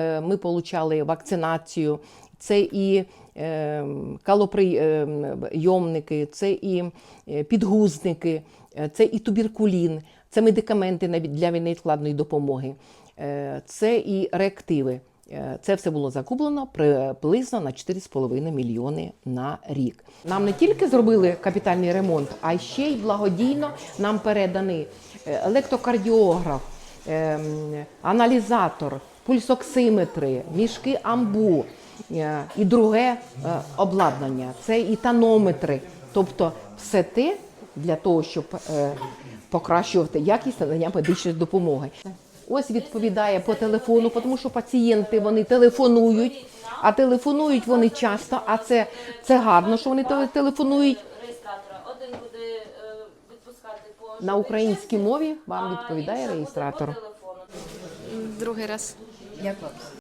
Е, Ми отримали вакцинацію, це і е, калоприйомники, це і е, підгузники, е, це і туберкулін, це медикаменти для невідкладної допомоги, е, це і реактиви. Е, Це все було закуплено приблизно на 4,5 мільйони на рік. Нам не тільки зробили капітальний ремонт, а ще й благодійно нам переданий е, електрокардіограф, ем, аналізатор, пульсоксиметри, мішки амбу е, і друге е, обладнання. Це і тонометри. Тобто все те для того, щоб е, покращувати якість надання медичної допомоги. Ось відповідає по телефону, тому що пацієнти вони телефонують, а телефонують вони часто. А це, це гарно, що вони теле- телефонують реєстратора. Один буде відпускати по на українській мові. Вам відповідає реєстратор. телефону. Другий раз. Як вам?